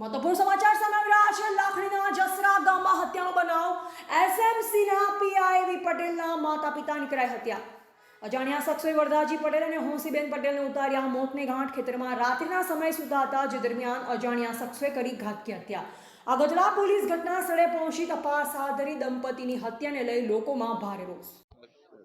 મહત્વપૂર્ણ સમાચાર સામે આવી રહ્યા છે. લાખણીના જસરા ગામમાં હત્યાનો બનાવ. એસએમસીના પીઆઈવી પટેલના માતા પિતા નીકળાઈ હત્યા. અજાણ્યા શખ્સોએ વરદાજી પટેલ અને હોંસીબેન પટેલને ઉતાર્યા. મોતને ગાંઠ ખેતરમાં રાત્રિના સમય સુધા હતા, જે દરમિયાન અજાણ્યા શખ્સોએ કરી ઘાતકી હત્યા. આગોતરા પોલીસ ઘટના સ્થળે પહોંચી તપાસ હાથ ધરી દંપતીની હત્યાને લઈ લોકોમાં ભારે રોષ.